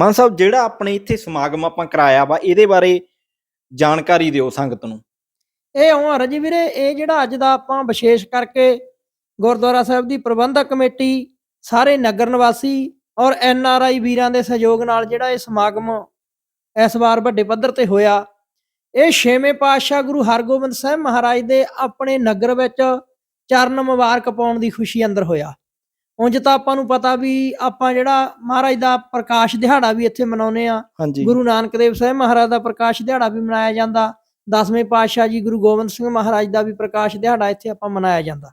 ਮਾਨ ਸਾਹਿਬ, ਜਿਹੜਾ ਆਪਣੇ ਇੱਥੇ ਸਮਾਗਮ ਆਪਾਂ ਕਰਾਇਆ ਵਾ, ਇਹਦੇ ਬਾਰੇ ਜਾਣਕਾਰੀ ਦਿਓ ਸੰਗਤ ਨੂੰ। ਇਹ ਹਾਂ ਰਜੀ ਵੀਰੇ, ਇਹ ਜਿਹੜਾ ਅੱਜ ਦਾ ਆਪਾਂ ਵਿਸ਼ੇਸ਼ ਕਰਕੇ ਗੁਰਦੁਆਰਾ ਸਾਹਿਬ ਦੀ ਪ੍ਰਬੰਧਕ ਕਮੇਟੀ, ਸਾਰੇ ਨਗਰ ਨਿਵਾਸੀ ਔਰ ਐਨ ਆਰ ਆਈ ਵੀਰਾਂ ਦੇ ਸਹਿਯੋਗ ਨਾਲ ਜਿਹੜਾ ਇਹ ਸਮਾਗਮ ਇਸ ਵਾਰ ਵੱਡੇ ਪੱਧਰ ਤੇ ਹੋਇਆ, ਇਹ ਛੇਵੇਂ ਪਾਤਸ਼ਾਹ ਗੁਰੂ ਹਰਗੋਬਿੰਦ ਸਾਹਿਬ ਮਹਾਰਾਜ ਦੇ ਆਪਣੇ ਨਗਰ ਵਿੱਚ ਚਰਨ ਮੁਬਾਰਕ ਪਾਉਣ ਦੀ ਖੁਸ਼ੀ ਅੰਦਰ ਹੋਇਆ। ਉਂਝ ਤਾਂ ਆਪਾਂ ਨੂੰ ਪਤਾ ਵੀ ਆਪਾਂ ਜਿਹੜਾ ਮਹਾਰਾਜ ਦਾ ਪ੍ਰਕਾਸ਼ ਦਿਹਾੜਾ ਵੀ ਇੱਥੇ ਮਨਾਉਂਦੇ ਆ ਹਾਂਜੀ। ਗੁਰੂ ਨਾਨਕ ਦੇਵ ਸਾਹਿਬ ਮਹਾਰਾਜ ਦਾ ਪ੍ਰਕਾਸ਼ ਦਿਹਾੜਾ ਵੀ ਮਨਾਇਆ ਜਾਂਦਾ। ਦਸਵੇਂ ਪਾਤਸ਼ਾਹ ਜੀ ਗੁਰੂ ਗੋਬਿੰਦ ਸਿੰਘ ਮਹਾਰਾਜ ਦਾ ਵੀ ਪ੍ਰਕਾਸ਼ ਦਿਹਾੜਾ ਇੱਥੇ ਆਪਾਂ ਮਨਾਇਆ ਜਾਂਦਾ।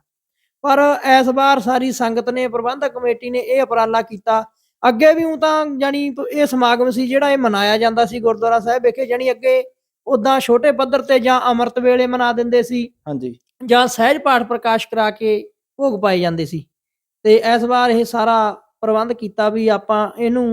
ਪਰ ਇਸ ਵਾਰ ਸਾਰੀ ਸੰਗਤ ਨੇ ਪ੍ਰਬੰਧਕ ਕਮੇਟੀ ਨੇ ਇਹ ਉਪਰਾਲਾ ਕੀਤਾ। ਅੱਗੇ ਵੀ ਉਹ ਤਾਂ ਜਾਨੀ ਇਹ ਸਮਾਗਮ ਸੀ ਜਿਹੜਾ ਇਹ ਮਨਾਇਆ ਜਾਂਦਾ ਸੀ ਗੁਰਦੁਆਰਾ ਸਾਹਿਬ ਵਿਖੇ ਜਾਨੀ ਅੱਗੇ ਉਦਾਂ ਛੋਟੇ ਪੱਧਰ ਤੇ ਜਾਂ ਅੰਮ੍ਰਿਤ ਵੇਲੇ ਮਨਾ ਦਿੰਦੇ ਸੀ ਹਾਂਜੀ। ਜਾਂ ਸਹਿਜ ਪਾਠ ਪ੍ਰਕਾਸ਼ ਕਰਾ ਕੇ ਭੋਗ ਪਾਏ ਜਾਂਦੇ ਸੀ। ਤੇ ਇਸ ਵਾਰ ਇਹ ਸਾਰਾ ਪ੍ਰਬੰਧ ਕੀਤਾ ਵੀ ਆਪਾਂ ਇਹਨੂੰ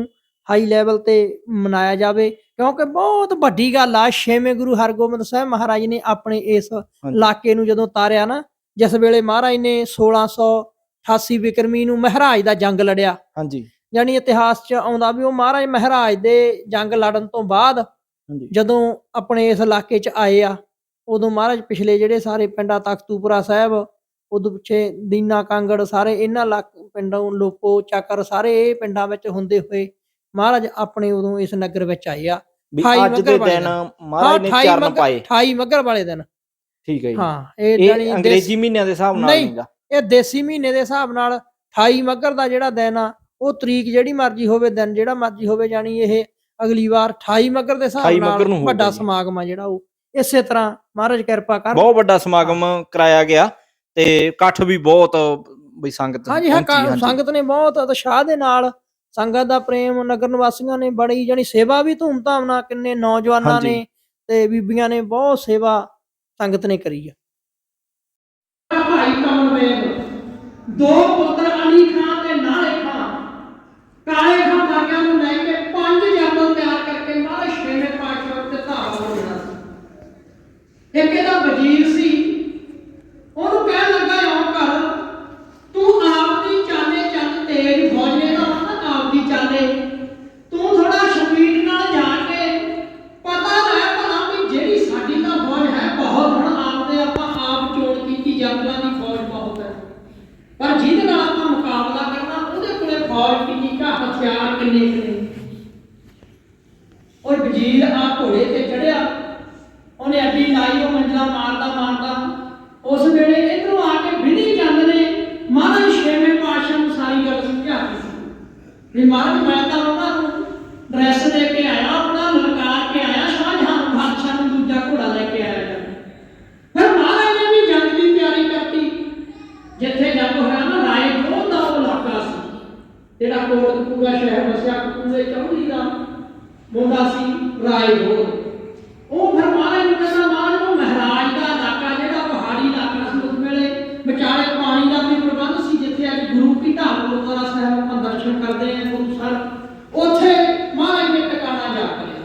ਹਾਈ ਲੈਵਲ ਤੇ ਮਨਾਇਆ ਜਾਵੇ ਕਿਉਂਕਿ ਬਹੁਤ ਵੱਡੀ ਗੱਲ ਆ ਛੇਵੇਂ ਗੁਰੂ ਹਰਗੋਬਿੰਦ ਸਾਹਿਬ ਮਹਾਰਾਜ ਨੇ ਆਪਣੇ ਇਸ ਇਲਾਕੇ ਨੂੰ ਜਦੋਂ ਤਾਰਿਆ ਨਾ ਜਿਸ ਵੇਲੇ ਮਹਾਰਾਜ ਨੇ 1688 ਵਿਕਰਮੀ ਨੂੰ ਮਹਾਰਾਜ ਦਾ ਜੰਗ ਲੜਿਆ। ਹਾਂਜੀ। ਯਾਨੀ ਇਤਿਹਾਸ 'ਚ ਆਉਂਦਾ ਵੀ ਉਹ ਮਹਾਰਾਜ ਮਹਾਰਾਜ ਦੇ ਜੰਗ ਲੜਨ ਤੋਂ ਬਾਅਦ ਹਾਂਜੀ। ਜਦੋਂ ਆਪਣੇ ਇਸ ਇਲਾਕੇ 'ਚ ਆਏ ਆ ਉਦੋਂ ਮਹਾਰਾਜ ਪਿਛਲੇ ਜਿਹੜੇ ਸਾਰੇ ਪਿੰਡਾਂ ਤਖਤੂਪੁਰਾ ਸਾਹਿਬ ਉਦੋਂ ਪਿੱਛੇ ਦੀਨਾ ਕਾਂਗੜ ਸਾਰੇ ਇਹਨਾਂ ਇਲਾਕ ਪਿੰਡਾਂ ਲੋਪੋ ਚੱਕਰ ਸਾਰੇ ਇਹ ਪਿੰਡਾਂ ਵਿੱਚ ਹੁੰਦੇ ਹੋਏ ਮਹਾਰਾਜ ਆਪਣੇ ਉਦੋਂ ਇਸ ਨਗਰ ਵਿੱਚ ਆਏ ਆ ਵੀ ਅੱਜ ਦੇ ਦਿਨ। ਮਹਾਰਾਜ ਨੇ 28 ਚਰਨ ਪਾਏ 28 ਮੱਘਰ ਵਾਲੇ ਦਿਨ ਠੀਕ ਹੈ ਜੀ ਹਾਂ ਇਹ ਅੰਗਰੇਜ਼ੀ ਮਹੀਨਿਆਂ ਦੇ ਹਿਸਾਬ ਨਾਲ ਨਹੀਂ। ਨਹੀਂਗਾ ਇਹ ਦੇਸੀ ਮਹੀਨੇ ਦੇ ਹਿਸਾਬ ਨਾਲ 28 ਮੱਘਰ ਦਾ ਜਿਹੜਾ ਦਿਨ ਆ ਉਹ ਤਰੀਕ ਜਿਹੜੀ ਮਰਜ਼ੀ ਹੋਵੇ ਦਿਨ ਜਿਹੜਾ ਮਰਜ਼ੀ ਹੋਵੇ ਜਾਣੀ ਇਹ ਅਗਲੀ ਵਾਰ 28 ਮੱਘਰ ਦੇ 28 ਹਿਸਾਬ ਨਾਲ ਵੱਡਾ। ਸਮਾਗਮ ਆ ਜਿਹੜਾ ਉਹ ਇਸੇ ਤਰ੍ਹਾਂ ਮਹਾਰਾਜ ਕਿਰਪਾ ਕਰ ਬਹੁਤ ਵੱਡਾ ਸਮਾਗਮ ਕਰਾਇਆ ਗਿਆ ਤੇ ਇਕੱਠ ਵੀ ਬਹੁਤ ਬਈ ਸੰਗਤ ਹਾਂਜੀ ਹਾਂ ਸੰਗਤ ਨੇ ਬਹੁਤ ਉਤਸ਼ਾਹ ਦੇ ਨਾਲ ਸੰਗਤ ਦਾ ਪ੍ਰੇਮ ਨਗਰ ਨਿਵਾਸੀਆਂ ਨੇ ਬੜੀ ਜਾਣੀ ਸੇਵਾ ਵੀ ਧੂਮਧਾਮ ਨਾਲ ਕਿੰਨੇ ਨੌਜਵਾਨਾਂ। ਨੇ ਤੇ ਬੀਬੀਆਂ ਨੇ ਬਹੁਤ ਸੇਵਾ ਸੰਗਤ ਨੇ ਕਰੀ ਆ। ਭਾਈ ਕਮਲਵੇਗ ਦੋ ਪੁੱਤਰ ਅਲੀ ਖਾਨ ਤੇ ਨਾਲੇ ਖਾਨ। ਕਾਲੇ ਖਾਨ ਵਰਗਿਆਂ ਨੂੰ ਲੈ ਕੇ ਪੰਜ ਜੰਗਲ ਤਿਆਰ ਕਰਕੇ ਮਹਾਰਾਜ ਛੇਵੇਂ ਪਾਤਸ਼ਾਹ ਤੇ ਧਾਵਾ ਹੋ ਸੀ। ਇੱਕ ਇਹਦਾ ਵਜ਼ੀਰ ਸੀ ਉਹਨੂੰ ਕਹਿਣ ਲੱਗਾ ਆਉਂ ਕਰ ਤੂੰ ਆਪ ਦੀ ਚਾਲੇ ਚੱਲ ਤੇਜ਼ ਫੌਜੇ ਦਾ ਨਾ ਆਪ ਦੀ ਚਾਲੇ ਤੂੰ ਥੋੜਾ ਸਪੀਡ ਨਾਲ ਜਾ ਕੇ ਪਤਾ ਲੈ ਭਲਾ ਵੀ ਜਿਹੜੀ ਸਾਡੀ ਤਾਂ ਫੌਜ ਹੈ ਬਹੁਤ ਹੁਣ ਆਪਦੇ ਆਪਾਂ ਆਪ ਚੋਣ ਕੀਤੀ ਜੰਗਲਾਂ ਦੀ ਫੌਜ ਬਹੁਤ ਹੈ ਪਰ ਜਿਹਦੇ ਨਾਲ ਆਪਾਂ ਮੁਕਾਬਲਾ ਕਰਨਾ ਉਹਦੇ ਕੋਲੇ ਫੌਜ ਕਿੰਨੀ ਘੱਟ ਹਥਿਆਰ ਕਿੰਨੇ ਕੁ ਨੇ ਉਹ ਵਜ਼ੀਰ ਆ ਘੋੜੇ ਤੇ ਚੜਿਆ ਉਹਨੇ ਅੱਡੀ ਲਾਈ ਉਹ ਮੰਜਲਾ ਮਾਰਦਾ ਮਾਰਦਾ ਉਸ ਵੇਲੇ ਇਧਰੋਂ ਆ ਕੇ ਵਿਧੀ ਚੰਦ ਨੇ ਮਹਾਰਾਜ ਛੇਵੇਂ ਪਾਤਸ਼ਾਹ ਨੂੰ ਸਾਰੀ ਗੱਲ ਸਮਝਾਤੀ ਸੀ ਵੀ ਮਹਾਰਾਜ ਮੈਂ ਤਾਂ ਉਹਨਾਂ ਨੂੰ ਡਰੈਸ ਦੇ ਕੇ ਆਇਆ ਆਪਣਾ ਲਲਕਾਰ ਕੇ ਆਇਆ ਸ਼ਾਹਜਹਾਨ ਬਾਦਸ਼ਾਹ ਨੂੰ ਦੂਜਾ ਘੋੜਾ ਲੈ ਕੇ ਆਇਆ ਜੀ। ਫਿਰ ਮਹਾਰਾਜ ਨੇ ਵੀ ਜੰਗ ਦੀ ਤਿਆਰੀ ਕਰਤੀ ਜਿੱਥੇ ਜੰਗ ਹੋਇਆ ਨਾ ਰਾਏ ਕੋਲ ਦਾ ਉਹ ਇਲਾਕਾ ਸੀ। ਜਿਹੜਾ ਕੋਟਕਪੂਰਾ ਸ਼ਹਿਰ ਵਸਿਆ ਕਪੂਰੇ ਚੌਧਰੀ ਦਾ ਮੁੰਡਾ ਸੀ ਰਾਏ ਕੋਲ ਉਹ ਫਿਰ ਮਹਾਰਾਜ ਨੂੰ ਕਹਿੰਦਾ ਮਹਾਰਾਜ ਉਹ ਮਹਾਰਾਜ ਦਾ ਇਲਾਕਾ ਜਿਹੜਾ ਪਹਾੜੀ ਇਲਾਕਾ ਸੀ ਉਸ ਵੇਲੇ ਵਿਚਾਲੇ ਪਾਣੀ ਦਾ ਵੀ ਪ੍ਰਬੰਧ ਸੀ ਜਿੱਥੇ ਅੱਜ ਗੁਰੂ ਕੀ ਢਾਬ ਗੁਰਦੁਆਰਾ ਸਾਹਿਬ ਆਪਾਂ ਦਰਸ਼ਨ ਕਰਦੇ ਹਾਂ ਗੁਰੂ ਸਾਹਿਬ ਉੱਥੇ ਮਹਾਰਾਜ ਨੇ ਟਿਕਾਣਾ ਜਾ ਕਰਿਆ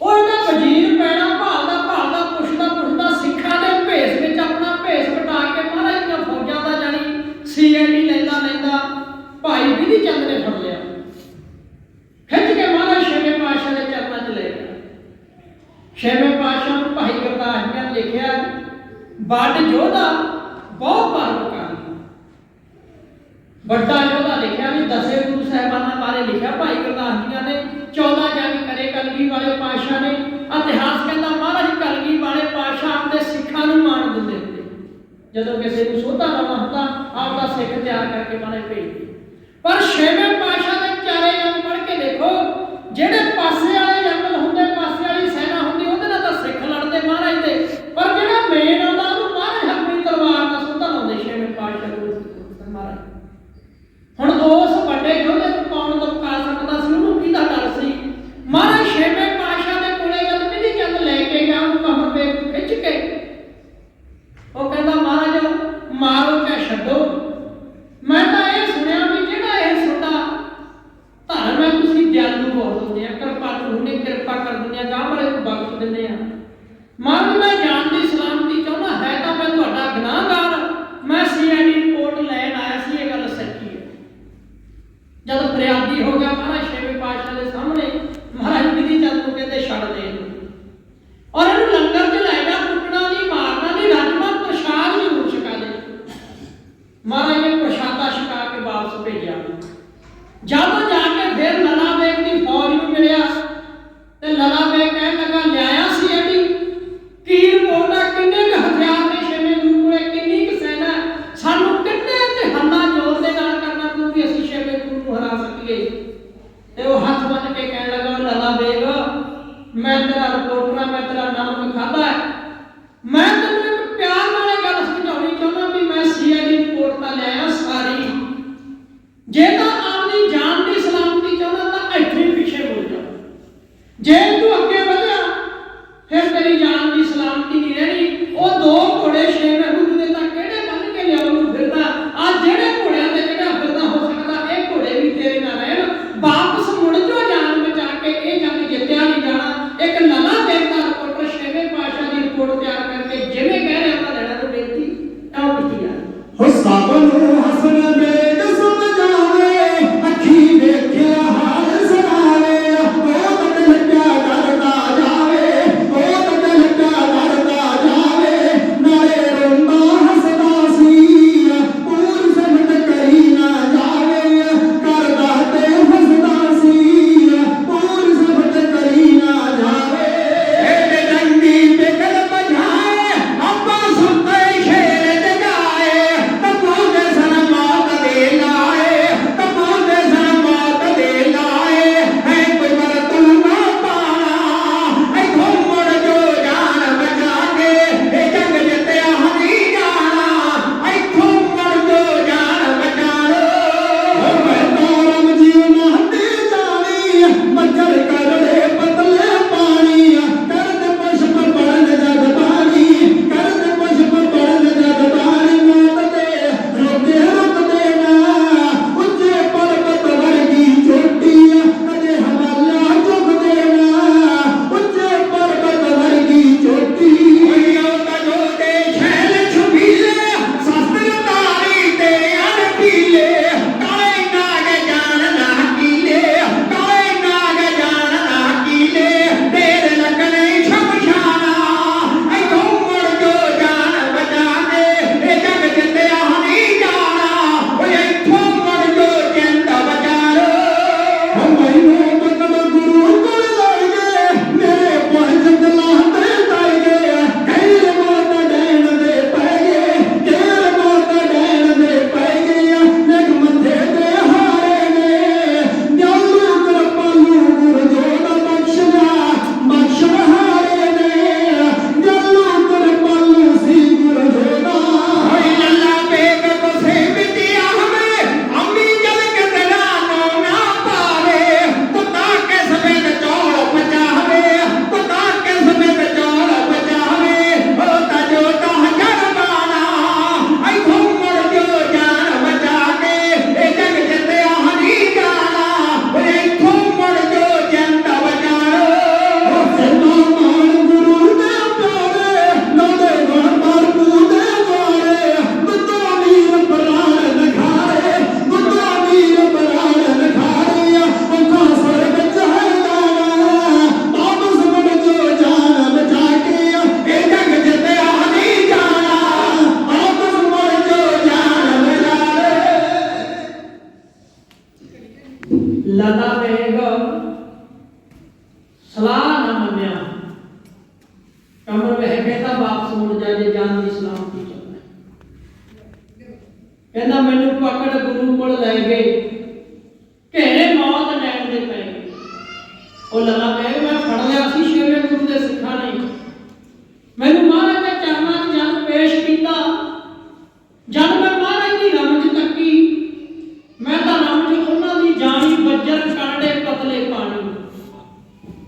ਉਹ ਇਹਦਾ ਵਜ਼ੀਰ ਪੈਣਾ ਭਾਲਦਾ ਭਾਲਦਾ ਪੁੱਛਦਾ ਪੁੱਛਦਾ ਸਿੱਖਾਂ ਦੇ ਭੇਸ ਵਿੱਚ ਆਪਣਾ ਭੇਸ ਵਟਾ ਕੇ ਮਹਾਰਾਜ ਦੀਆਂ ਫੌਜਾਂ ਦਾ ਜਾਣੀ ਸੀਐਨਡੀ ਲੈਂਦਾ ਲੈਂਦਾ ਭਾਈ ਵਿਧੀ ਚੰਦ ਨੇ ਫੜ ਲਿਆ ਖਿੱਚ ਕੇ ਮਹਾਰਾਜ ਛੇਵੇਂ ਪਾਤਸ਼ਾਹ ਦੇ ਚਰਨਾਂ 'ਚ ਲੈ ਗਿਆ ਛੇਵੇਂ ਪਾਤਸ਼ਾਹ ਨੂੰ ਭਾਈ ਗੁਰਦਾਸ ਜੀ ਨੇ ਲਿਖਿਆ ਵੱਡ ਯੋਧਾ ਬਹੁਤ ਪਰਉਪਕਾਰੀ ਵੱਡਾ ਯੋਧਾ ਲਿਖਿਆ ਵੀ ਦਸੇ ਗੁਰੂ ਸਾਹਿਬਾਨਾਂ ਬਾਰੇ ਲਿਖਿਆ, ਭਾਈ ਗੁਰਦਾਸ ਜੀ ਨੇ 14 ਜੰਗ ਕਰੇ ਕਲਗੀ ਵਾਲੇ ਪਾਤਸ਼ਾਹ ਨੇ, ਇਤਿਹਾਸ ਕਹਿੰਦਾ ਮਹਾਰਾਜ ਕਲਗੀ ਵਾਲੇ ਪਾਤਸ਼ਾਹ ਆਪਣੇ ਸਿੱਖਾਂ ਨੂੰ ਮਾਣ ਦਿੰਦੇ ਹੁੰਦੇ। ਜਦੋਂ ਕਿਸੇ ਨੂੰ ਸੋਧਾ ਲਾਉਣਾ ਹੁੰਦਾ ਆਪਦਾ ਸਿੱਖ ਤਿਆਰ ਕਰਕੇ ਮਹਾਰਾਜ ਭੇਜਦੇ। ਪਰ ਛੇਵੇਂ ਪਾਤਸ਼ਾਹ ਦੇ ਚਾਰੇ ਜੰਗ ਪੜ੍ਹ ਕੇ ਦੇਖੋ ਜਿਹੜੇ ਪਾਸੇ ਵਾਲੇ ਜੰਗਲ ਹੁੰਦੇ ਪਾਸੇ ਵਾਲੀ ਸੈਨਾ ਹੁੰਦੀ ਉਹਦੇ ਨਾਲ ਤਾਂ ਸਿੱਖ ਲੜਦੇ ਮਹਾਰਾਜ ਦੇ ਪਰ ਜਿਹੜਾ ਮੇਨ ਆਉਂਦਾ ਉਹਨੂੰ ਮਹਾਰਾਜ ਆਪਣੀ ਤਲਵਾਰ ਨਾਲ ਸੋਧਾ ਲਾਉਂਦੇ ਛੇਵੇਂ ਪਾਤਸ਼ਾਹ ਗੁਰੂ ਮਹਾਰਾਜ ਹੁਣ ਉਸ ਵੱਡੇ ਯੋਧੇ ਨੂੰ ਕੌਣ ਦਬਕਾ ਸਕਦਾ ਸੀ ਉਹਨੂੰ ਕਿਹਦਾ ਡਰ ਸੀ ਮਹਾਰਾਜ ਛੇਵੇਂ ਪਾਤਸ਼ਾਹ ਦੇ ਕੋਲੇ ਜਦ ਮਿਲੀ ਚੰਦ ਲੈ ਕੇ ਗਿਆ ਉਹਨੂੰ ਕਮਰ ਤੇ ਖਿੱਚ ਕੇ ਉਹ ਕਹਿੰਦਾ ਮਹਾਰਾਜ ਮਾਰੋ ਚਾਹੇ ਛੱਡੋ ਮੈਂ ਤਾਂ ਇਹ ਸੁਣਿਆ ਵੀ ਜਿਹੜਾ ਇਹ ਤੁਹਾਡਾ ਧਰਮ ਹੈ ਤੁਸੀਂ ਦਿਆਲੂ ਬਹੁਤ ਹੁੰਦੇ ਆ ਕਿਰਪਾ ਹੁੰਦੇ ਕਿਰਪਾ ਕਰ ਦਿੰਦੇ ਆ ਗਾਂ ਵਾਲੇ ਨੂੰ ਬਖਸ਼ ਦਿੰਦੇ ਆ। ਮਨ ਮੈਂ ਜਾਣ Dalam.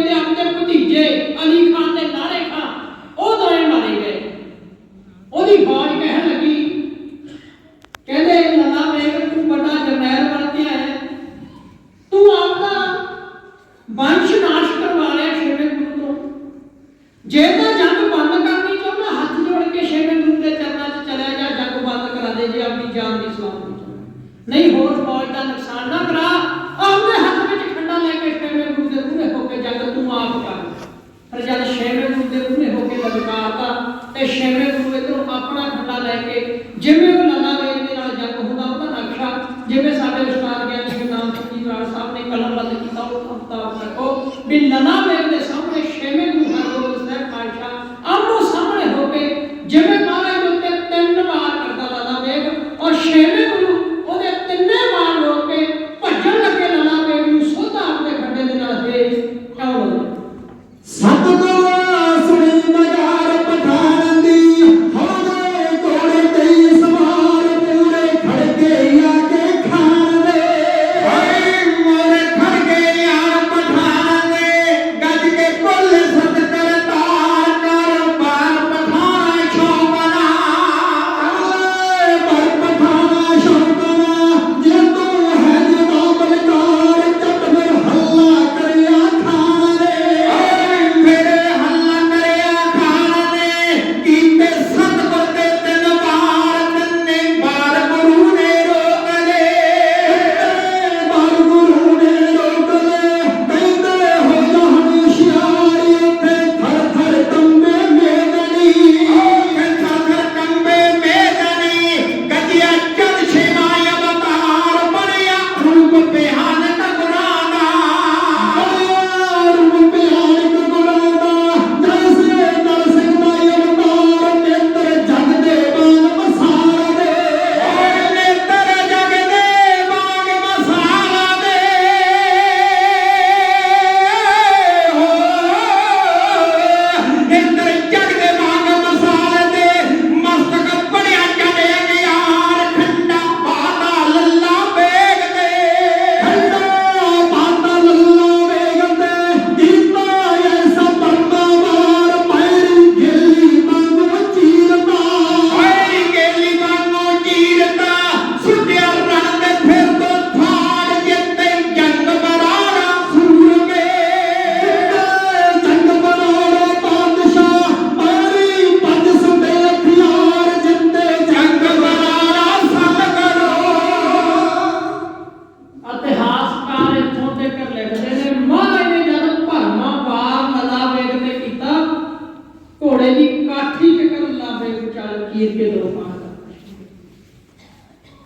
ਇਹਦੇ ਆਪਣੇ ਭਤੀਜੇ ਅਲੀ ਖਾਨ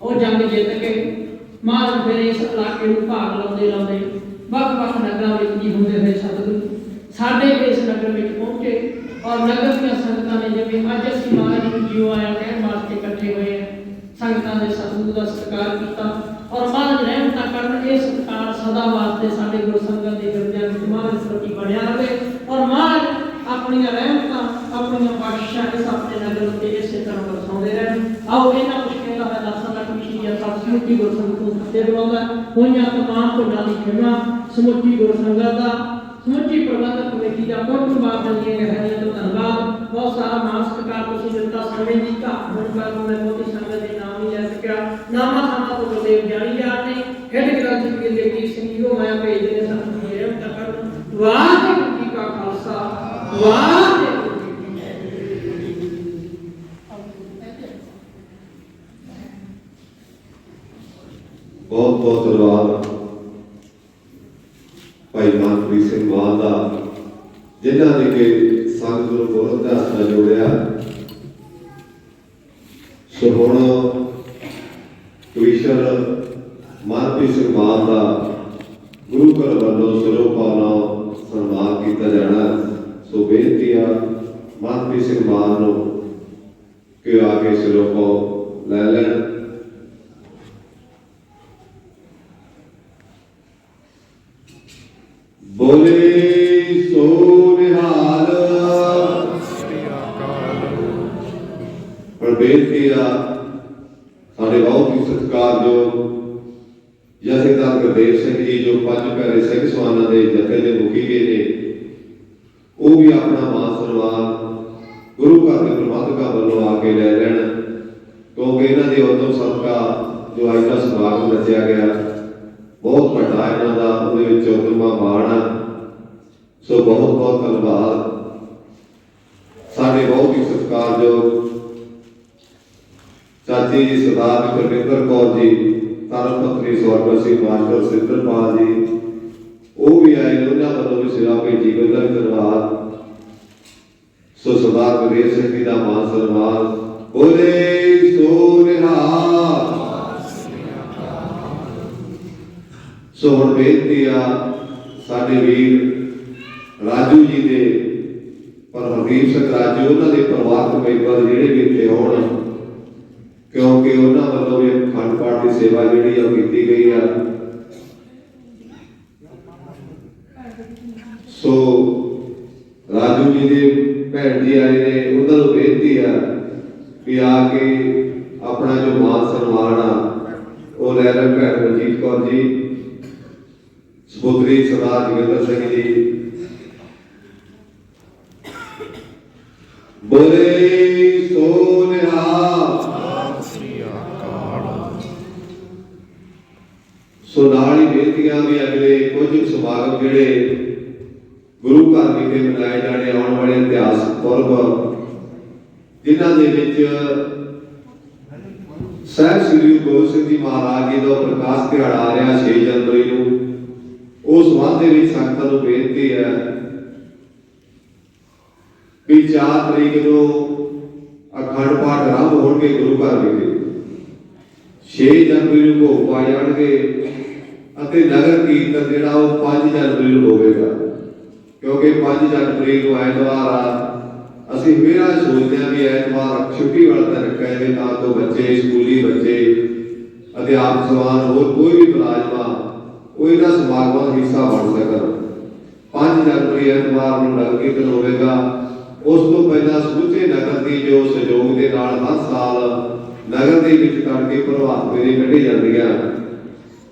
ਉਹ ਜੰਗ ਜਿੱਤ ਕੇ ਮਾਲ ਫਿਰ ਇਸ ਇਲਾਕੇ ਨੂੰ ਭਾਗ ਲਾਉਂਦੇ ਲਾਉਂਦੇ ਵੱਖ-ਵੱਖ ਨਗਰਾਂ ਵਿੱਚ ਜੀ ਹੁੰਦੇ ਹੋਏ ਸਤਿਗੁਰੂ ਸਾਡੇ ਇਸ ਨਗਰ ਵਿੱਚ ਪਹੁੰਚੇ ਔਰ ਨਗਰ ਦੀਆਂ ਸੰਗਤਾਂ ਨੇ ਜਿਵੇਂ ਅੱਜ ਅਸੀਂ ਮਹਾਰਾਜ ਨੂੰ ਜੀਉ ਆਇਆ ਕਹਿਣ ਵਾਸਤੇ ਇਕੱਠੇ ਹੋਏ ਆ, ਸੰਗਤਾਂ ਦੇ ਸਤਿਗੁਰੂ ਦਾ ਸਤਿਕਾਰ ਕੀਤਾ ਔਰ ਮਹਾਰਾਜ ਰਹਿਮ ਤਾਂ ਕਰਨ ਇਹ ਸਤਿਕਾਰ ਸਦਾ ਵਾਸਤੇ ਸਾਡੇ ਗੁਰੂ ਸੰਗਤ ਦੇ ਗੁਰਦਿਆਂ ਵਿੱਚ ਮਹਾਰਾਜ ਪ੍ਰਤੀ ਬਣਿਆ ਰਹੇ ਔਰ ਮਹਾਰਾਜ ਆਪਣੀਆਂ ਰਹਿਮਤਾਂ, ਆਪਣੀਆਂ ਬਖਸ਼ਿਸ਼ਾਂ ਇਸ ਆਪਣੇ ਨਗਰ ਉੱਤੇ ਇਸੇ ਤਰ੍ਹਾਂ ਵਰਸਾਉਂਦੇ ਰਹਿਣ। ਆਓ ਇਹਨਾਂ ਸਮੁੱਚੀ ਗੁਰ ਸੰਗਤ ਨੂੰ ਸੱਤੇ ਬੁਲਾਉਂਦਾ ਹੋਈਆਂ ਤਕਾਂ ਤੋਂ ਨਾਲੀ ਖਿਮਾ ਸਮੁੱਚੀ ਗੁਰ ਸੰਗਤ ਦਾ ਸਮੁੱਚੀ ਪ੍ਰਬੰਧ ਕਮੇਟੀ ਦਾ ਕੋਟ ਮਾਰ ਜਾਂਦੀਆਂ ਨੇ ਹਰੀਆਂ ਤੋਂ ਧੰਨਵਾਦ ਬਹੁਤ ਸਾਰਾ ਨਮਸਕਾਰ ਤੁਸੀਂ ਦਿੱਤਾ ਸਮੇਂ ਦੀ ਘਾਟ ਹੋਣ ਪਰ ਮੈਂ ਮੋਤੀ ਸੰਗਤ ਦੇ ਨਾਮ ਹੀ ਲੈ ਸਕਿਆ ਨਾਮਾ ਸਮਾ ਤੋਂ ਗੁਰਦੇਵ ਗਿਆਨੀ ਜੀ ਆਪਣੀ ਖੇਡ ਗ੍ਰੰਥ ਜੀ ਦੇ ਕੀ ਸੰਗੀਓ ਭੇਜਦੇ ਨੇ ਸਤਿ ਸ੍ਰੀ ਅਕਾਲ ਵਾਹਿਗੁਰੂ ਜੀ ਕਾ ਖਾਲਸਾ ਵਾਹਿਗੁਰੂ Bolha ਸੋ ਸਰਦਾਰ ਗੁਰਦੇਵ ਸਿੰਘ ਜੀ ਦਾ ਮਾਨ ਸਨਮਾਨ। ਬੋਲੇ ਸੋ ਨਿਹਾਲ ਸੋ ਹੁਣ ਬੇਨਤੀ ਆ ਸਾਡੇ ਵੀਰ ਰਾਜੂ ਜੀ ਦੇ ਪਰ ਹਰਦੀਪ ਸਿੰਘ ਰਾਜੂ, ਉਹਨਾਂ ਦੇ ਪਰਿਵਾਰਕ ਮੈਂਬਰ ਜਿਹੜੇ ਵੀ ਇੱਥੇ ਆਉਣ, ਕਿਉਂਕਿ ਉਹਨਾਂ ਵੱਲੋਂ ਵੀ ਖੰਡ ਪਾਠ ਦੀ ਸੇਵਾ ਜਿਹੜੀ ਆ ਉਹ ਕੀਤੀ ਗਈ ਆ। ਸੋ ਰਾਜੂ ਜੀ ਦੇ ਭੈਣ ਜੀ ਆਏ ਨੇ, ਉਹਨਾਂ ਨੂੰ ਬੇਨਤੀ ਆ ਵੀ ਆ ਕੇ ਆਪਣਾ ਜੋ ਮਾਨ ਸਨਮਾਨ ਆ, ਉਹ ਲੈ ਲੈ ਭੈਣ ਬਲਜੀਤ ਕੌਰ ਜੀ, ਸਪੁੱਤਰੀ ਸਰਦਾਰ ਜਗਿੰਦਰ ਸਿੰਘ ਜੀ। ਬੋਲੇ ਸੋ ਨਿਹਾਲ ਸੋ ਨਾਲ ਹੀ ਬੇਨਤੀਆਂ ਵੀ ਅਗਲੇ ਕੁਝ ਸਮਾਗਮ ਜਿਹੜੇ ਗੁਰੂ ਘਰ ਵਿਖੇ ਮਨਾਏ ਜਾਣੇ ਆਉਣ ਵਾਲੇ ਇਤਿਹਾਸਕ ਪੁਰਬ ਜਿਨ੍ਹਾਂ ਦੇ ਵਿੱਚ ਸਹਿਬ ਸ੍ਰੀ ਗੁਰੂ ਗੋਬਿੰਦ ਸਿੰਘ ਜੀ ਮਹਾਰਾਜ ਜੀ ਦਾ ਪ੍ਰਕਾਸ਼ ਦਿਹਾੜਾ ਆ ਰਿਹਾ 6 ਜਨਵਰੀ ਨੂੰ। ਉਸ ਸੰਬੰਧ ਦੇ ਵਿੱਚ ਸੰਗਤਾਂ ਨੂੰ ਬੇਨਤੀ ਹੈ ਵੀ 4 ਤਰੀਕ ਨੂੰ ਅਖੰਡ ਪਾਠ ਆਰੰਭ ਹੋਣਗੇ ਗੁਰੂ ਘਰ ਵਿਖੇ। 6 ਜਨਵਰੀ ਨੂੰ ਭੋਗ ਪਾ ਜਾਣਗੇ ਅਤੇ ਨਗਰ ਕੀਰਤਨ ਜਿਹੜਾ ਉਹ 5 ਜਨਵਰੀ ਨੂੰ ਹੋਵੇਗਾ। ਕਿਉਂਕਿ 5 ਜਨਵਰੀ ਨੂੰ ਐਤਵਾਰ ਆ ਅਸੀਂ ਮੇਰਾ ਸੋਚਦੇ ਹਾਂ ਵੀ ਐਤਵਾਰ ਛੁੱਟੀ ਵਾਲਾ ਦਿਨ ਰੱਖਿਆ ਜਾਵੇ, ਤਾਂ ਜੋ ਬੱਚੇ, ਸਕੂਲੀ ਬੱਚੇ, ਅਧਿਆਪਕ ਸਮਾਨ ਹੋਰ ਕੋਈ ਵੀ ਮੁਲਾਜ਼ਮਾਂ ਉਹ ਇਹਨਾਂ ਸਮਾਗਮਾਂ ਦਾ ਹਿੱਸਾ ਬਣ ਸਕਣ। 5 ਜਨਵਰੀ ਐਤਵਾਰ ਨੂੰ ਨਗਰ ਹੋਵੇਗਾ। ਉਸ ਤੋਂ ਪਹਿਲਾਂ ਸਮੁੱਚੇ ਨਗਰ ਦੀ ਜੋ ਸਹਿਯੋਗ ਦੇ ਨਾਲ ਹਰ ਸਾਲ ਨਗਰ ਦੇ ਵਿੱਚ ਕਰਕੇ ਪ੍ਰਭਾਤ ਫੇਰੀ ਕੱਢੀ ਜਾਂਦੀਆਂ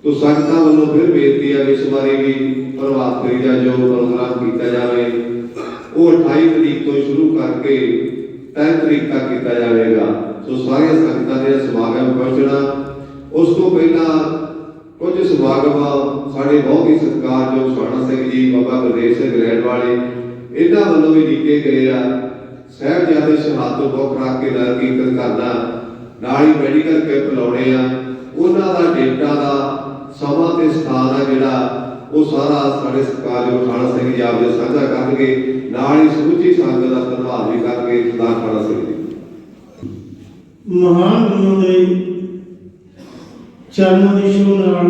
ਤੋ ਸੰਗਤਾਂ ਵੱਲੋਂ ਫਿਰ ਬੇਨਤੀ ਹੈ ਵੀ ਇਸ ਵਾਰੀ ਵੀ ਪ੍ਰਭਾਤ ਫੇਰੀ ਦਾ ਜੋ ਪ੍ਰੋਗਰਾਮ ਕੀਤਾ ਜਾਵੇ। ਉਹ 28 ਤਰੀਕ ਤੋਂ ਸ਼ੁਰੂ ਕਰਕੇ 3 ਤਰੀਕ ਤੱਕ ਕੀਤਾ ਜਾਵੇਗਾ। ਸੋ ਸਾਰੀਆਂ ਸੰਗਤਾਂ ਦੇ ਸਮਾਗਮ ਪਹੁੰਚਣਾ। ਉਸ ਤੋਂ ਪਹਿਲਾਂ ਕੁਝ ਸਮਾਗਮ ਸਾਡੇ ਬਹੁਤ ਹੀ ਸਤਿਕਾਰਯੋਗ ਸੋਹਣਾ ਸਿੰਘ ਜੀ, ਬਾਬਾ ਗੁਰਦੇਵ ਸਿੰਘ ਰੈਣ ਵਾਲੇ, ਇਹਨਾਂ ਵੱਲੋਂ ਵੀ ਲਿਖੇ ਗਏ ਆ। ਸਾਹਿਬਜ਼ਾਦੇ ਸ਼ਹਾਦਤ ਬੁੱਕ ਰੱਖ ਕੇ ਨਗਰ ਕੀਰਤਨ ਕਰਨਾ, ਨਾਲ ਹੀ ਮੈਡੀਕਲ ਕੈਂਪ ਲਾਉਣੇ ਆ। ਉਹਨਾਂ ਦਾ ਡੇਟਾ ਦਾ, ਸਮਾਂ ਤੇ ਸਥਾਨ ਆ ਜਿਹੜਾ ਉਹ ਸਾਰਾ ਸਾਡੇ ਸਤਿਕਾਰਯੋਗ ਖਾਲਸਾ ਸਿੰਘ ਜੀ ਆਪਦੇ ਸਾਂਝਾ ਕਰਨਗੇ, ਨਾਲ ਹੀ ਸਮੁੱਚੀ ਸੰਗਤ ਦਾ ਧੰਨਵਾਦ ਵੀ ਕਰਕੇ ਸਰਦਾਰ ਖਾਲਸਾ ਸਿੰਘ ਜੀ। ਮਹਾਨ ਗੁਰੂ ਦੇ ਚਰਨਾਂ ਦੀ ਛੂਹ ਨਾਲ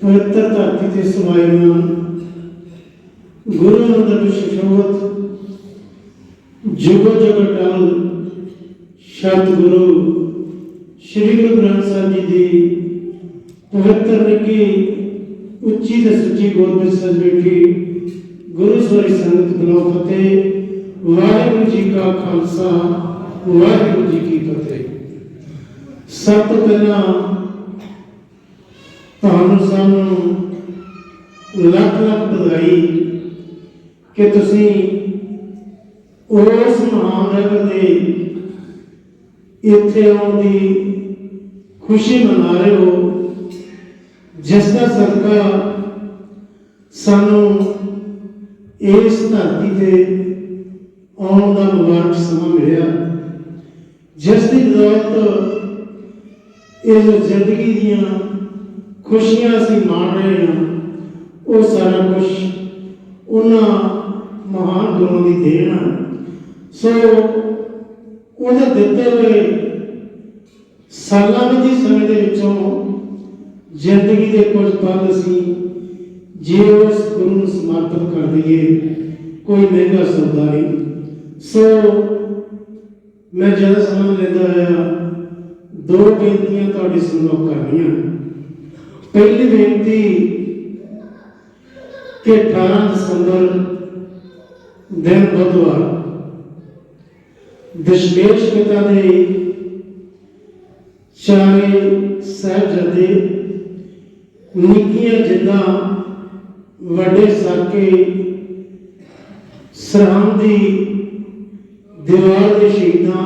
ਪਵਿੱਤਰ ਧਰਤੀ ਤੇ ਸਮਾਇਮਾਨ ਗੁਰੂ ਅੰਦਰ ਸ਼ਫਾਵਤ ਜੁਗੋ ਜੁਗ ਟਲ, ਸ਼ਬਦ ਗੁਰੂ, ਸ੍ਰੀ ਗੁਰੂ ਗ੍ਰੰਥ ਸਾਹਿਬ ਜੀ ਦੀ ਪਵਿੱਤਰ ਲਿਖੀ ਉੱਚੀ ਤੇ ਸੁੱਚੀ ਗੋਦ ਵਿੱਚ ਸਜ ਬੈਠੀ ਗੁਰੂ ਸਵਾਰੀ ਸੰਗਤ ਬਲੋ ਫਤਿਹ ਵਾਹਿਗੁਰੂ ਜੀ ਕਾ ਖਾਲਸਾ ਵਾਹਿਗੁਰੂ ਜੀ ਕੀ ਫਤਿਹ ਸਭ ਤੋਂ ਪਹਿਲਾਂ ਤੁਹਾਨੂੰ ਸਾਨੂੰ ਲੱਖ ਲੱਖ ਵਧਾਈ ਕਿ ਤੁਸੀਂ ਉਸ ਮਹਾਨ ਨਗਰ ਦੇ ਇੱਥੇ ਆਉਣ ਦੀ ਖੁਸ਼ੀ ਮਨਾ ਰਹੇ ਹੋ ਜਿਸ ਦਾ ਸਦਕਾ ਸਾਨੂੰ ਇਸ ਧਰਤੀ ਤੇ ਆਉਣ ਦਾ ਮੁਬਾਰਕ ਸਮਾਂ ਮਿਲਿਆ, ਜਿਸ ਦੀ ਬਦੌਲਤ ਇਹ ਜ਼ਿੰਦਗੀ ਦੀਆਂ ਖੁਸ਼ੀਆਂ ਅਸੀਂ ਮਾਣ ਰਹੇ ਹਾਂ, ਉਹ ਸਾਰਾ ਕੁਝ ਉਹਨਾਂ ਮਹਾਨ ਗੁਰੂ ਦੀ ਦੇਣ ਆ। ਸੋ ਉਹਦੇ ਦਿੱਤੇ ਹੋਏ ਸਾਲਾਂ ਦੀ ਸਮੇਂ ਦੇ ਵਿੱਚੋਂ ਜ਼ਿੰਦਗੀ ਦੇ ਕੁਝ ਪਲ ਅਸੀਂ ਜੇ ਉਸ ਗੁਰੂ ਨੂੰ ਸਮਰਪਿਤ ਕਰ ਦਈਏ, ਕੋਈ ਮਹਿੰਗਾ ਸੌਦਾ ਨਹੀਂ। ਸੋ ਮੈਂ ਜ਼ਿਆਦਾ ਸਮਾਂ ਲੈਂਦਾ ਹੋਇਆ, ਦੋ ਬੇਨਤੀਆਂ ਤੁਹਾਡੇ ਸਾਹਮਣੇ ਕਰਨੀਆਂ। ਪਹਿਲੀ ਬੇਨਤੀ ਕਿ 18 ਦਸੰਬਰ ਦਿਨ ਬੁੱਧਵਾਰ, ਦਸ਼ਮੇਸ਼ ਪਿਤਾ ਦੇ ਚਾਰੇ ਸਾਹਿਬਜ਼ਾਦੇ ਨਿੱਕੀਆਂ ਜਿੱਦਾਂ ਵੱਡੇ ਸਾਕੇ ਸਰਹੰਦ ਦੀ ਦੀਵਾਰ ਦੇ ਸ਼ਹੀਦਾਂ,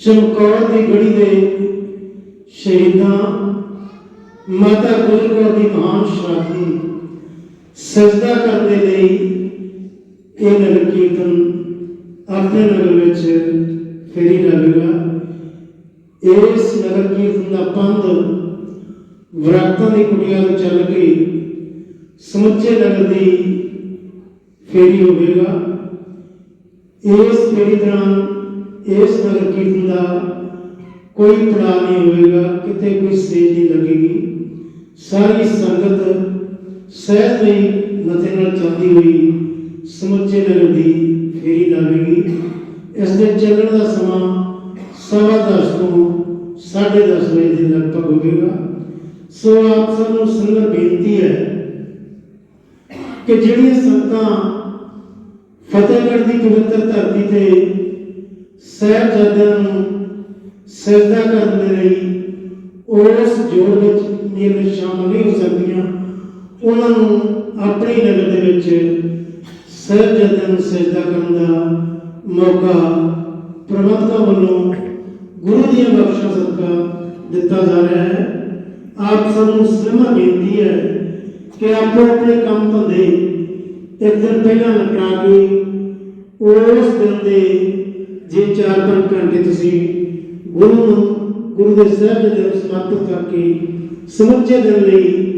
ਚਮਕੌਰ ਦੀ ਗੜੀ ਦੇ ਸ਼ਹੀਦਾਂ, ਮਾਤਾ ਗੁਜਰ ਦੀ ਮਹਾਨ ਸ਼ਹਾਦਤ ਸਜਦਾ ਕਰਨ ਦੇ ਲਈ ਇਹ ਨਗਰ ਕੀਰਤਨ ਆਪਣੇ ਨਗਰ ਵਿੱਚ ਫੇਰੀ ਲੱਗੇਗਾ ਇਸ ਨਗਰ ਕੀਰਤਨ ਦਾ ਪੰਧ ਵਰਾਤਾਂ ਦੀ ਕੁੜੀਆਂ ਨੂੰ ਚੱਲ ਕੇ ਸਮੁੱਚੇ ਨਗਰ ਦੀ ਫੇਰੀ ਹੋਵੇਗਾ। ਇਸ ਫੇਰੀ ਦੌਰਾਨ ਇਸ ਨਗਰ ਕੀਰਤਨ ਦਾ ਕੋਈ ਪੜਾਅ ਨਹੀਂ ਹੋਵੇਗਾ, ਕਿਤੇ ਕੋਈ ਸਟੇਜ ਨਹੀਂ ਲੱਗੇਗੀ। ਸਾਰੀ ਸੰਗਤ ਸਹਿਜ ਲਈ ਮੱਥੇ ਨਾਲ ਚੱਲਦੀ ਹੋਈ ਸਮੁੱਚੇ ਨਗਰ ਦੀ ਫੇਰੀ ਲਾਵੇਗੀ। ਇਸ ਦੇ ਚੱਲਣ ਦਾ ਸਮਾਂ ਸਵਾ ਦਸ ਤੋਂ ਸਾਢੇ ਦਸ ਵਜੇ ਦੇ ਲਗਭਗ ਹੋਵੇਗਾ। ਸੋ ਆਪ ਸਭ ਨੂੰ ਸੰਗਤ ਬੇਨਤੀ ਹੈ ਕਿ ਜਿਹੜੀਆਂ ਸੰਗਤਾਂ ਫਤਿਹਗੜ੍ਹ ਦੀ ਪਵਿੱਤਰ ਧਰਤੀ ਤੇ ਸਾਹਿਬਜ਼ਾਦਿਆਂ ਨੂੰ ਸਜਦਾ ਕਰਨ ਦੇ ਲਈ ਉਸ ਜੋੜ ਵਿੱਚ ਮੇਰੇ ਸ਼ਾਮਲ ਨਹੀਂ ਹੋ ਸਕਦੀਆਂ, ਉਹਨਾਂ ਨੂੰ ਆਪਣੀ ਨਗਰ ਦੇ ਵਿੱਚ ਸਾਹਿਬਜ਼ਾਦਿਆਂ ਨੂੰ ਸਜਦਾ ਕਰਨ ਦਾ ਮੌਕਾ ਪ੍ਰਬੰਧਕਾਂ ਵੱਲੋਂ ਗੁਰੂ ਦੀਆਂ ਬਖਸ਼ਾਂ ਸਦਕਾ ਦਿੱਤਾ ਜਾ ਰਿਹਾ ਹੈ। ਆਪ ਸਭ ਨੂੰ ਸਲਾਹ ਬੇਨਤੀ ਹੈ ਕਿ ਆਪੋ ਆਪਣੇ ਕੰਮ ਧੰਦੇ ਇੱਕ ਦਿਨ ਪਹਿਲਾਂ ਲਗਾ ਕੇ ਉਸ ਦਿਨ ਦੇ ਜੇ 4-5 ਘੰਟੇ ਤੁਸੀਂ ਗੁਰੂ ਨੂੰ, ਗੁਰੂ ਦੇ ਸਾਹਿਬ ਦੇ ਨੂੰ ਸਮਰਪਿਤ ਕਰਕੇ ਸਮੁੱਚੇ ਦਿਨ ਲਈ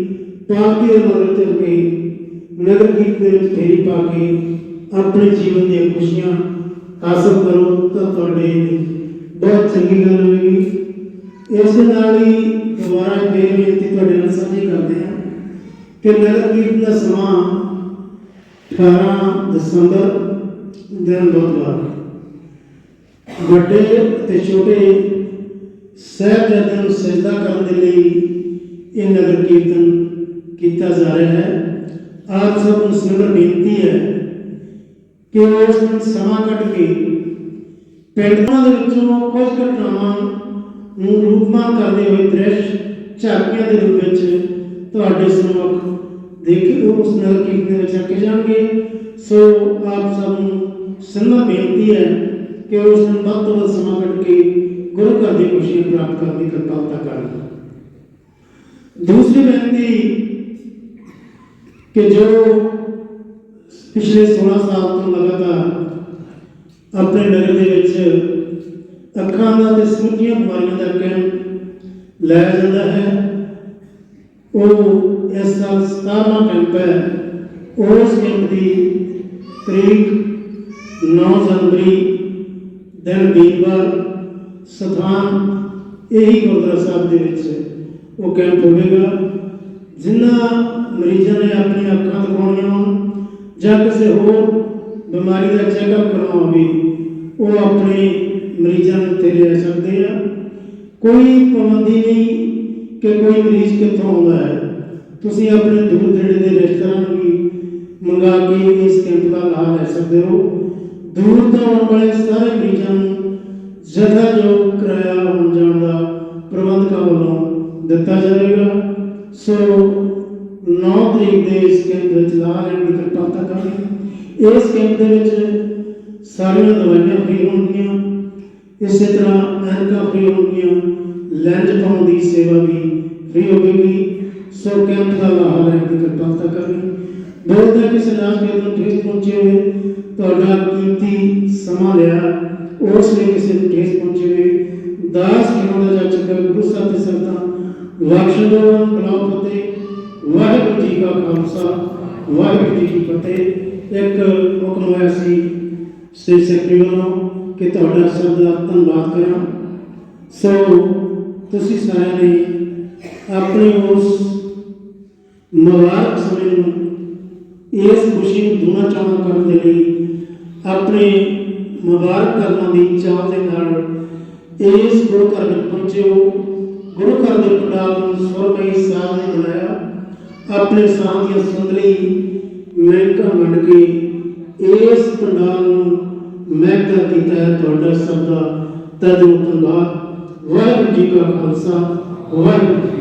ਪਾਲਕੀ ਦੇ ਮਗਰ ਚੱਲ ਕੇ ਨਗਰ ਕੀਰਤਨ ਦੇ ਵਿੱਚ ਫੇਰੀ ਪਾ ਕੇ ਆਪਣੇ ਜੀਵਨ ਦੀਆਂ ਖੁਸ਼ੀਆਂ ਹਾਸਲ ਕਰੋ ਤਾਂ ਤੁਹਾਡੇ ਬਹੁਤ ਚੰਗੀ ਗੱਲ ਹੋਵੇਗੀ। ਇਸ ਦੇ ਨਾਲ ਹੀ ਦੁਬਾਰਾ ਫੇਰ ਬੇਨਤੀ ਤੁਹਾਡੇ ਨਾਲ ਸਾਂਝੀ ਕਰਦੇ ਹਾਂ ਕਿ ਨਗਰ ਕੀਰਤਨ ਦਾ ਸਮਾਂ 18 ਦਸੰਬਰ ਦਿਨ ਬੁੱਧਵਾਰ ਵੱਡੇ ਤੇ ਛੋਟੇ ਸਾਹਿਬਜ਼ਾਦਿਆਂ ਨੂੰ ਸਜਦਾ ਕਰਨ ਦੇ ਲਈ ਇਹ ਨਗਰ ਕੀਰਤਨ ਕੀਤਾ ਜਾ ਰਿਹਾ ਹੈ। ਆਪ ਸਭ ਨੂੰ ਸਿਮਰਨ ਬੇਨਤੀ ਹੈ ਕਿ ਉਸ ਦਿਨ ਸਮਾਂ ਕੱਢ ਕੇ ਪਿੰਡਾਂ ਦੇ ਵਿੱਚੋਂ ਕੁਝ ਘਟਨਾਵਾਂ ਨੂੰ ਰੂਪਮਾਨ ਕਰਦੇ ਹੋਏ ਦ੍ਰਿਸ਼ ਝਾਕੀਆਂ ਦੇ ਰੂਪ ਵਿੱਚ ਤੁਹਾਡੇ ਸਮੁਖ ਦੇਖੇ ਉਸ ਨਗਰ ਕੀਰਤਨ ਵਿੱਚ ਰੱਖੇ ਜਾਣਗੇ। ਸੋ ਆਪ ਸਭ ਨੂੰ ਸਿਮਰਨ ਬੇਨਤੀ ਹੈ ਕਿ ਉਸ ਦਿਨ ਵੱਧ ਤੋਂ ਵੱਧ ਸਮਾਂ ਕੱਢ ਕੇ ਗੁਰੂ ਘਰ ਦੀ ਖੁਸ਼ੀ ਪ੍ਰਾਪਤ ਕਰਨ ਦੀ ਕਿਰਪਾਲਤਾ ਕਰਨ। ਦੂਸਰੀ ਬੇਨਤੀ ਕਿ ਜੋ ਪਿਛਲੇ 16 ਸਾਲ ਤੋਂ ਲਗਾਤਾਰ ਆਪਣੇ ਨਗਰ ਦੇ ਵਿੱਚ ਅੱਖਾਂ ਦਾ ਤੇ ਸਮੁੱਚੀਆਂ ਬਿਮਾਰੀਆਂ ਦਾ ਕੈਂਪ ਲਾਇਆ ਜਾਂਦਾ ਹੈ। ਉਹ ਇਸ ਸਾਲ 17ਵਾਂ ਕੈਂਪ ਹੈ। ਉਸ ਕੈਂਪ ਦੀ ਤਰੀਕ 9 ਜਨਵਰੀ ਦਿਨ ਵੀਰਵਾਰ ਸਥਾਨ ਇਹੀ ਗੁਰਦੁਆਰਾ ਸਾਹਿਬ ਦੇ ਵਿੱਚ ਉਹ ਕੈਂਪ ਹੋਵੇਗਾ। ਜਿਨ੍ਹਾਂ ਮਰੀਜ਼ਾਂ ਨੇ ਆਪਣੀਆਂ ਅੱਖਾਂ ਦਿਖਾਉਣੀਆਂ ਹੋਣ ਜਾਂ ਕਿਸੇ ਹੋਰ ਬਿਮਾਰੀ ਦਾ ਚੈੱਕਅਪ ਕਰਾਉਣਾ ਹੋਵੇ, ਉਹ ਆਪਣੇ ਮਰੀਜ਼ਾਂ ਨੂੰ ਇੱਥੇ ਲੈ ਸਕਦੇ ਆ। ਕੋਈ ਪਾਬੰਦੀ ਨਹੀਂ ਕਿ ਕੋਈ ਮਰੀਜ਼ ਕਿੱਥੋਂ ਆਉਂਦਾ ਹੈ। ਤੁਸੀਂ ਆਪਣੇ ਦੂਰ ਨੇੜੇ ਦੇ ਰਿਸ਼ਤੇਦਾਰਾਂ ਨੂੰ ਵੀ ਮੰਗਾ ਕੇ ਇਸ ਕੈਂਪ ਦਾ ਲਾਭ ਲੈ ਸਕਦੇ ਹੋ। ਦੂਰ ਤੋਂ ਆਉਣ ਵਾਲੇ ਸਾਰੇ ਮਰੀਜ਼ਾਂ ਨੂੰ ਜਗ੍ਹਾ ਜੋ ਕਿਰਾਇਆ ਹੋਣ ਜਾਣ ਦਾ ਪ੍ਰਬੰਧਕਾਂ ਵੱਲੋਂ ਦਿੱਤਾ ਜਾਵੇਗਾ। ਸੋ 9 ਤਰੀਕ ਦੇ ਇਸ ਕੈਂਪ ਵਿੱਚ ਲਾ ਲੈਣ ਦੀ ਕਿਰਪਾਲਤਾ ਕਰਨੀ। ਇਸ ਕੈਂਪ ਦੇ ਵਿੱਚ ਸਾਰੀਆਂ ਦਵਾਈਆਂ ਫ੍ਰੀ ਹੋਣਗੀਆਂ। ਇਸੇ ਤਰ੍ਹਾਂ ਐਨਕਾਂ ਫ੍ਰੀ ਹੋਣਗੀਆਂ ਲੈਂਜ ਪਾਉਣ ਦੀ ਸੇਵਾ ਵੀ, ਫ੍ਰੀ ਹੋਵੇਗੀ ਸੋ ਕੈਂਪ ਦਾ ਲਾਭ ਲੈਣ ਦੀ ਕਿਰਪਾਲਤਾ ਕਰਨੀ। ਬਹੁਤ ਹੈ ਕਿ ਸਲਾਹ ਕੇ ਨੂੰ ਠੇਸ ਪਹੁੰਚੇ ਹੋਏ, ਤੁਹਾਡਾ ਕੀਮਤੀ ਸਮਾਂ ਲਿਆ, ਉਸ ਲਈ ਕਿਸੇ ਨੂੰ ਠੇਸ ਪਹੁੰਚੇ ਹੋਏ। ਦਾਸ ਕਿਨੋਂ ਦਾ ਜਾ ਚੁੱਕਾ ਗੁਰੂ ਸਾਹਿਬ ਦੇ ਸਰਤਾ ਵਾਖਸ਼ੋ ਬਲਾਉ ਫਤਿਹ ਵਾਹਿਗੁਰੂ ਜੀ ਕਾ ਖਾਲਸਾ, ਵਾਹਿਗੁਰੂ ਜੀ ਕੀ ਫਤਿਹ। ਇੱਕ ਹੁਕਮ ਹੋਇਆ ਸੀ, ਸ੍ਰੀ ਸੈਕਟਰੀ ਵੱਲੋਂ ਕਿ ਤੁਹਾਡਾ ਸਭ ਦਾ ਧੰਨਵਾਦ ਕਰਾਂ। ਸੋ ਤੁਸੀਂ ਸਾਰਿਆਂ ਨੇ ਆਪਣੇ ਉਸ ਮੁਬਾਰਕ ਸਮੇਂ ਨੂੰ ਇਸ ਖੁਸ਼ੀ ਨੂੰ ਦੂਣਾ ਚਾਉਣਾ ਕਰਨ ਦੇ ਲਈ ਆਪਣੇ ਮੁਬਾਰਕ ਕਰਮਾਂ ਦੀ ਚਾਹ ਦੇ ਨਾਲ ਇਸ ਗੁਰੂ ਘਰ ਵਿੱਚ ਪਹੁੰਚੇ ਹੋ। ਗੁਰੂ ਘਰ ਦੇ ਪੰਡਾਲ ਨੂੰ ਸੁਰਮਈ ਸਾਹ ਨੇ ਬੁਲਾਇਆ। ਆਪਣੇ ਸਾਹ ਦੀਆਂ ਸੁੰਦਰੀ ਮਹਿਕਾਂ ਵੰਡ ਕੇ ਇਸ ਪੰਡਾਲ ਨੂੰ ਮੈਂ ਮਹਿਕਾ ਕੀਤਾ ਹੈ ਤੁਹਾਡਾ ਸਭ ਦਾ ਤਦੋਂ ਧੰਨਵਾਦ ਵਾਹਿਗੁਰੂ ਜੀ ਕਾ ਖਾਲਸਾ ਵਾਹਿਗੁਰੂ